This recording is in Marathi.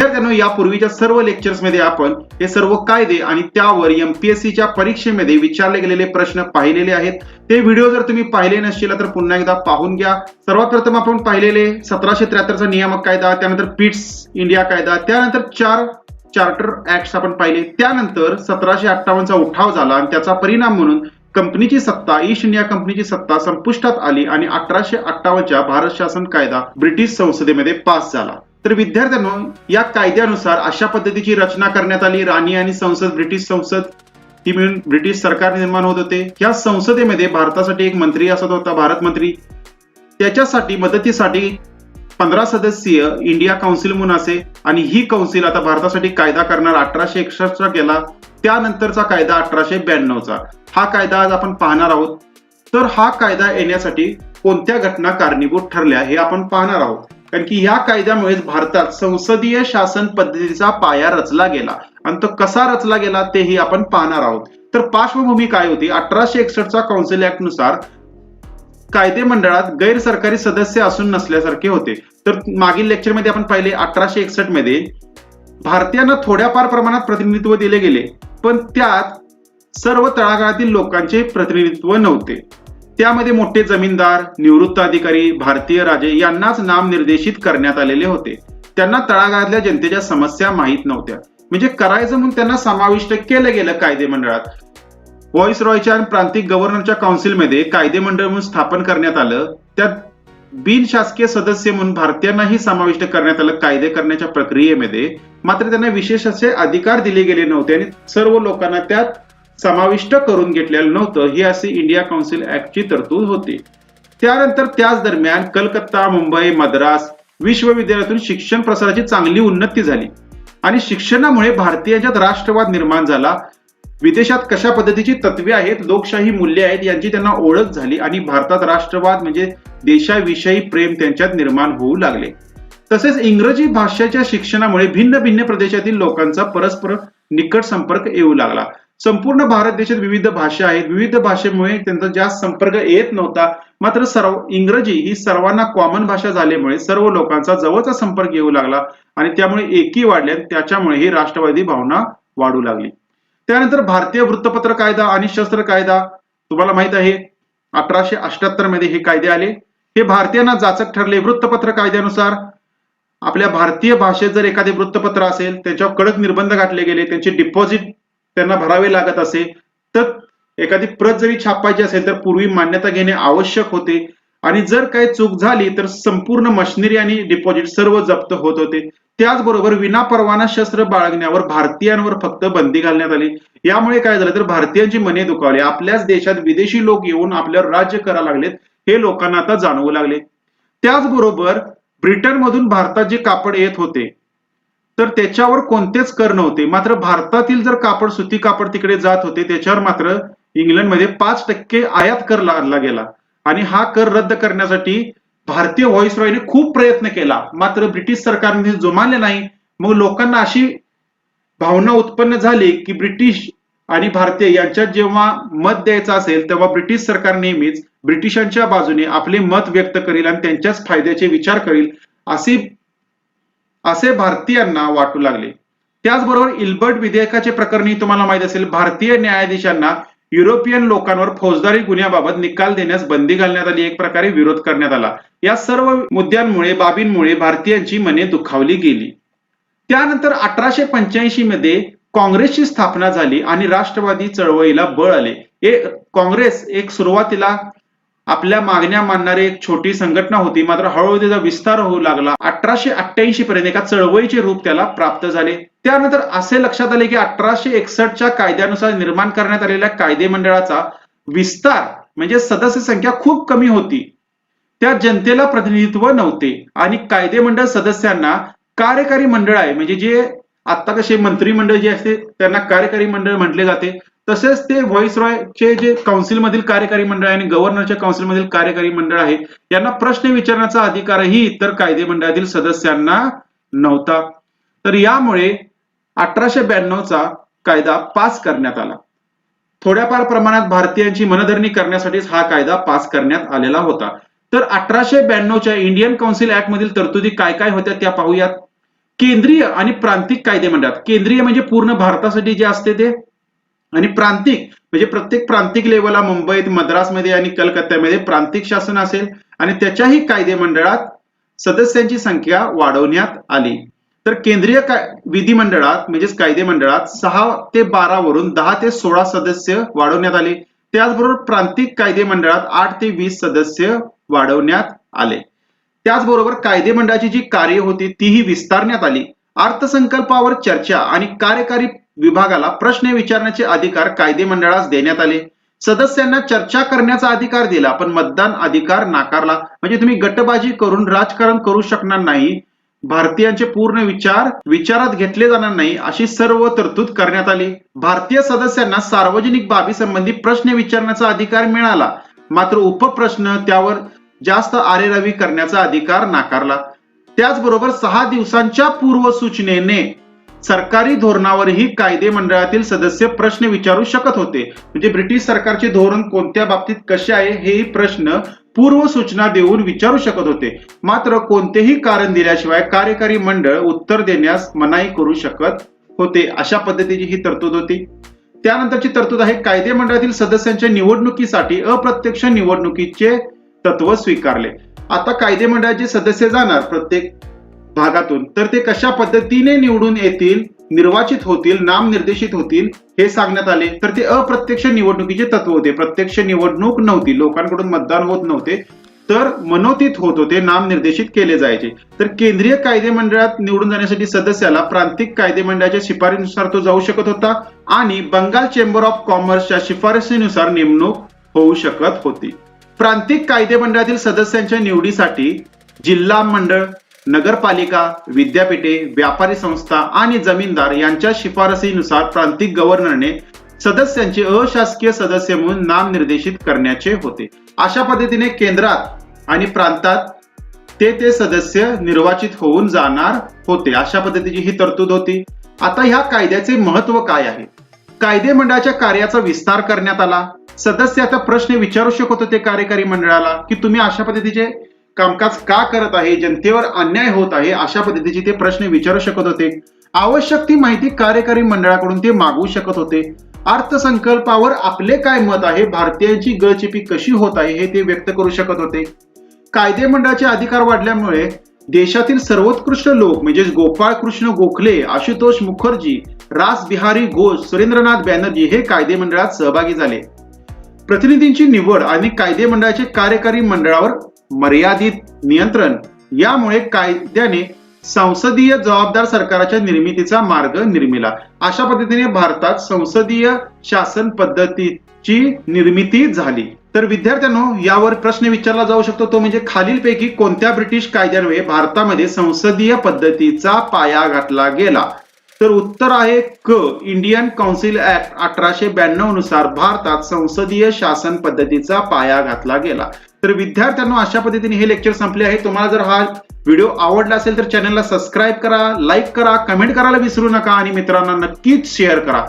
विद्यार्थ्यांनो यापूर्वीच्या सर्व लेक्चर्समध्ये आपण हे सर्व कायदे आणि त्यावर एमपीएससीच्या परीक्षेमध्ये विचारले गेलेले प्रश्न पाहिलेले आहेत. ते व्हिडिओ जर तुम्ही पाहिले नसतील तर पुन्हा एकदा पाहून घ्या. सर्वात प्रथम आपण पाहिलेले सतराशे त्र्याहत्तरचा नियामक कायदा त्यानंतर पिट्स इंडिया कायदा त्यानंतर चार चार्टर ऍक्ट आपण पाहिले. त्यानंतर सतराशे अठ्ठावन्नचा उठाव झाला आणि त्याचा परिणाम म्हणून कंपनीची सत्ता ईस्ट इंडिया कंपनीची सत्ता संपुष्टात आली आणि अठराशे अठ्ठावन्नच्या भारत शासन कायदा ब्रिटिश संसदेमध्ये पास झाला. तर विद्यार्थ्यांनो या कायद्यानुसार अशा पद्धतीची रचना करण्यात आली. राणी आणि संसद ब्रिटिश संसद ही मिळून ब्रिटिश सरकार निर्माण होत होते. या संसदेमध्ये भारतासाठी एक मंत्री असत होता भारत मंत्री. त्याच्यासाठी मदतीसाठी पंधरा सदस्यीय इंडिया काउन्सिल म्हणून असे आणि ही काउन्सिल आता भारतासाठी कायदा करणार अठराशे एकसष्टचा केला. त्यानंतरचा कायदा अठराशे ब्याण्णवचा. हा कायदा आज आपण पाहणार आहोत. तर हा कायदा येण्यासाठी कोणत्या घटना कारणीभूत ठरल्या हे आपण पाहणार आहोत. कारण की या कायद्यामुळेच भारतात संसदीय शासन पद्धतीचा पाया रचला गेला. आणि तो कसा रचला गेला तेही आपण पाहणार आहोत. तर पार्श्वभूमी काय होती? अठराशे एकसष्टचा काउन्सिल ऍक्टनुसार कायदे मंडळात गैरसरकारी सदस्य असून नसल्यासारखे होते. तर मागील लेक्चरमध्ये आपण पाहिले अठराशे एकसष्टमध्ये भारतीयांना थोड्याफार प्रमाणात प्रतिनिधित्व दिले गेले पण त्यात सर्व तळागाळातील लोकांचे प्रतिनिधित्व नव्हते. त्यामध्ये मोठे जमीनदार निवृत्त अधिकारी भारतीय राजे यांनाच नाम निर्देशित करण्यात आलेले होते. त्यांना तळागाळातल्या जनतेच्या समस्या माहीत नव्हत्या. म्हणजे करायचं म्हणून त्यांना समाविष्ट केलं गेलं कायदे मंडळात. व्हॉइस रॉयच्या आणि प्रांतिक गव्हर्नरच्या काउन्सिलमध्ये कायदे मंडळ म्हणून स्थापन करण्यात आलं. त्यात बिनशासकीय सदस्य म्हणून भारतीयांनाही समाविष्ट करण्यात आलं कायदे करण्याच्या प्रक्रियेमध्ये. मात्र त्यांना विशेष असे अधिकार दिले गेले नव्हते आणि सर्व लोकांना त्यात समाविष्ट करून घेतलेलं नव्हतं. ही अशी इंडिया काउन्सिल ऍक्टची तरतूद होती. त्यानंतर त्याच दरम्यान कलकत्ता मुंबई मद्रास विश्वविद्यालयातून शिक्षण प्रसाराची चांगली उन्नती झाली. आणि शिक्षणामुळे भारतीयांच्यात राष्ट्रवाद निर्माण झाला. विदेशात कशा पद्धतीची तत्वे आहेत लोकशाही मूल्ये आहेत यांची त्यांना ओळख झाली आणि भारतात राष्ट्रवाद म्हणजे देशाविषयी प्रेम त्यांच्यात निर्माण होऊ लागले. तसेच इंग्रजी भाषेच्या शिक्षणामुळे भिन्न भिन्न प्रदेशातील लोकांचा परस्पर निकट संपर्क येऊ लागला. संपूर्ण भारत देशात विविध भाषा आहेत. विविध भाषेमुळे त्यांचा जास्त संपर्क येत नव्हता. मात्र सर्व इंग्रजी ही सर्वांना कॉमन भाषा झाल्यामुळे सर्व लोकांचा जवळचा संपर्क येऊ लागला आणि त्यामुळे एकी वाढल्या त्याच्यामुळे ही राष्ट्रवादी भावना वाढू लागली. त्यानंतर भारतीय वृत्तपत्र कायदा आणि शस्त्र कायदा तुम्हाला माहीत आहे अठराशे अष्ट्याहत्तरमध्ये हे कायदे आले. हे भारतीयांना जाचक ठरले. वृत्तपत्र कायद्यानुसार आपल्या भारतीय भाषेत जर एखादे वृत्तपत्र असेल त्याच्यावर कडक निर्बंध घातले गेले त्यांचे डिपॉझिट त्यांना भरावे लागत असे. तर एखादी प्रत जरी छापायची असेल तर पूर्वी मान्यता घेणे आवश्यक होते. आणि जर काही चूक झाली तर संपूर्ण मशिनरी आणि डिपॉझिट सर्व जप्त होत होते. त्याचबरोबर विनापरवाना शस्त्र बाळगण्यावर भारतीयांवर फक्त बंदी घालण्यात आली. यामुळे काय झालं तर भारतीयांची मने दुखावली. आपल्याच देशात विदेशी लोक येऊन आपल्यावर राज्य करायला लागलेत हे लोकांना आता जाणवू लागले. त्याचबरोबर ब्रिटनमधून भारतात जे कापड येत होते तर त्याच्यावर कोणतेच कर नव्हते. मात्र भारतातील जर कापड सुती कापड तिकडे जात होते त्याच्यावर मात्र इंग्लंडमध्ये पाच टक्के आयात कर लादला गेला. आणि हा कर रद्द करण्यासाठी भारतीय व्हॉइस रॉयने खूप प्रयत्न केला. मात्र ब्रिटिश सरकारने जुमानले नाही मग लोकांना अशी भावना उत्पन्न झाली की ब्रिटिश आणि भारतीय यांच्यात जेव्हा मत द्यायचं असेल तेव्हा ब्रिटिश सरकार नेहमीच ब्रिटिशांच्या बाजूने आपले मत व्यक्त करील आणि त्यांच्याच फायद्याचे विचार करील असे असे भारतीयांना वाटू लागले. त्याचबरोबर इल्बर्ट विधेयकाचे प्रकरणी तुम्हाला माहीत असेल. भारतीय न्यायाधीशांना युरोपियन लोकांवर फौजदारी गुन्ह्याबाबत निकाल देण्यास बंदी घालण्यात आली. एक प्रकारे विरोध करण्यात आला. या सर्व मुद्द्यांमुळे बाबींमुळे भारतीयांची मने दुखावली गेली. त्यानंतर अठराशे पंच्याऐंशी मध्ये काँग्रेसची स्थापना झाली आणि राष्ट्रवादी चळवळीला बळ आले. हे काँग्रेस एक सुरुवातीला आपल्या मागण्या मानणारी एक छोटी संघटना होती. मात्र हळूहळू त्याचा विस्तार होऊ लागला. अठराशे अठ्ठ्याऐंशी पर्यंत एका चळवळीचे रूप त्याला प्राप्त झाले. त्यानंतर असे लक्षात आले की अठराशे एकसष्टच्या कायद्यानुसार निर्माण करण्यात आलेल्या कायदे मंडळाचा विस्तार म्हणजे सदस्य संख्या खूप कमी होती. त्या जनतेला प्रतिनिधित्व नव्हते. आणि कायदे मंडळ सदस्यांना कार्यकारी मंडळ आहे. म्हणजे जे आता कसे मंत्रिमंडळ जे असते त्यांना कार्यकारी मंडळ म्हटले जाते. तसेच ते व्हॉइस रॉयचे जे काउन्सिल मधील कार्यकारी मंडळ आहे आणि गव्हर्नरच्या काउन्सिल मधील कार्यकारी मंडळ आहे यांना प्रश्न विचारण्याचा अधिकारही इतर कायदे मंडळातील सदस्यांना नव्हता. तर यामुळे अठराशे ब्याण्णवचा कायदा पास करण्यात आला. थोड्याफार प्रमाणात भारतीयांची मनधरणी करण्यासाठीच हा कायदा पास करण्यात आलेला होता. तर अठराशे ब्याण्णवच्या इंडियन काउन्सिल ऍक्ट मधील तरतुदी काय काय होत्या त्या पाहूयात. केंद्रीय आणि प्रांतिक कायदे मंडळात. केंद्रीय म्हणजे पूर्ण भारतासाठी जे असते ते? आणि प्रांतिक म्हणजे प्रत्येक प्रांतिक लेवलला मुंबईत मद्रासमध्ये आणि कलकत्त्यामध्ये प्रांतिक शासन असेल आणि त्याच्याही कायदे मंडळात सदस्यांची संख्या वाढवण्यात आली. तर केंद्रीय विधिमंडळात म्हणजेच कायदे मंडळात सहा ते बारा वरून दहा ते सोळा सदस्य वाढवण्यात आले. त्याचबरोबर प्रांतिक कायदे मंडळात आठ ते वीस सदस्य वाढवण्यात आले. त्याचबरोबर कायदे मंडळाची जी कार्य होती तीही विस्तारण्यात आली. अर्थसंकल्पावर चर्चा आणि कार्यकारी विभागाला प्रश्न विचारण्याचे अधिकार कायदे मंडळास देण्यात आले. सदस्यांना चर्चा करण्याचा अधिकार दिला पण मतदान अधिकार नाकारला. म्हणजे तुम्ही गटबाजी करून राजकारण करू शकणार नाही. भारतीयांचे पूर्ण विचार विचारात घेतले जाणार नाही अशी सर्व तरतूद करण्यात आली. भारतीय सदस्यांना सार्वजनिक बाबी संबंधी प्रश्न विचारण्याचा अधिकार मिळाला. मात्र उपप्रश्न त्यावर जास्त आरेरावी करण्याचा अधिकार नाकारला. त्याचबरोबर सहा दिवसांच्या पूर्वसूचनेने सरकारी धोरणावरही कायदे मंडळातील सदस्य प्रश्न विचारू शकत होते. म्हणजे ब्रिटिश सरकारचे धोरण कोणत्या बाबतीत कसे आहे हेही प्रश्न पूर्व सूचना देऊन विचारू शकत होते. मात्र कोणतेही कारण दिल्याशिवाय कार्यकारी मंडळ उत्तर देण्यास मनाई करू शकत होते अशा पद्धतीची ही तरतूद होती. त्यानंतरची तरतूद आहे कायदे मंडळातील सदस्यांच्या निवडणुकीसाठी अप्रत्यक्ष निवडणुकीचे तत्व स्वीकारले. आता कायदे मंडळाचे सदस्य जाणार प्रत्येक भागातून. तर ते कशा पद्धतीने निवडून येतील निर्वाचित होतील नामनिर्देशित होतील हे सांगण्यात आले. तर ते अप्रत्यक्ष निवडणुकीचे तत्व होते. प्रत्यक्ष निवडणूक नव्हती. लोकांकडून मतदान होत नव्हते. तर मनोतीत होत होते नामनिर्देशित केले जायचे. तर केंद्रीय कायदे मंडळात निवडून जाण्यासाठी सदस्याला प्रांतिक कायदे मंडळाच्या शिफारसीनुसार तो जाऊ शकत होता आणि बंगाल चेंबर ऑफ कॉमर्सच्या शिफारसीनुसार नेमणूक होऊ शकत होती. प्रांतिक कायदे मंडळातील सदस्यांच्या निवडीसाठी जिल्हा मंडळ नगरपालिका विद्यापीठे व्यापारी संस्था आणि जमीनदार यांच्या शिफारसीनुसार प्रांतिक गव्हर्नरने सदस्यांचे अशासकीय सदस्य म्हणून नामनिर्देशित करण्याचे होते. अशा पद्धतीने केंद्रात आणि प्रांतात ते ते सदस्य निर्वाचित होऊन जाणार होते. अशा पद्धतीची ही तरतूद होती. आता ह्या कायद्याचे महत्त्व काय आहे? कायदे मंडळाच्या कार्याचा विस्तार करण्यात आला. सदस्य आता प्रश्न विचारू शकत होते कार्यकारी मंडळाला की तुम्ही अशा पद्धतीचे कामकाज का करत आहे जनतेवर अन्याय होत आहे अशा पद्धतीचे ते प्रश्न विचारू शकत होते. आवश्यक ती माहिती कार्यकारी मंडळाकडून ते मागवू शकत होते. अर्थसंकल्पावर आपले काय मत आहे भारतीयांची गळचिपी कशी होत आहे हे ते व्यक्त करू शकत होते. कायदे मंडळाचे अधिकार वाढल्यामुळे देशातील सर्वोत्कृष्ट लोक म्हणजेच गोपाळ कृष्ण गोखले आशुतोष मुखर्जी रासबिहारी घोष सुरेंद्रनाथ बॅनर्जी हे कायदे मंडळात सहभागी झाले. प्रतिनिधींची निवड आणि कायदे मंडळाचे कार्यकारी मंडळावर मर्यादित नियंत्रण यामुळे कायद्याने संसदीय जबाबदार सरकाराच्या निर्मितीचा मार्ग निर्मिला. अशा पद्धतीने भारतात संसदीय शासन पद्धतीची निर्मिती झाली. तर विद्यार्थ्यांनो यावर प्रश्न विचारला जाऊ शकतो. तो म्हणजे खालीलपैकी कोणत्या ब्रिटिश कायद्यान्वये भारतामध्ये संसदीय पद्धतीचा पाया घातला गेला? तर उत्तर आहे क इंडियन काउन्सिल ऍक्ट अठराशे ब्याण्णवनुसार भारतात संसदीय शासन पद्धतीचा पाया घातला गेला. तर विद्यार्थ्यांना अशा पद्धतीने हे लेक्चर संपले आहे तुम्हाला जर हा व्हिडिओ आवडला असेल तर चॅनलला सबस्क्राईब करा लाईक करा कमेंट करायला विसरू नका आणि मित्रांना नक्कीच शेअर करा.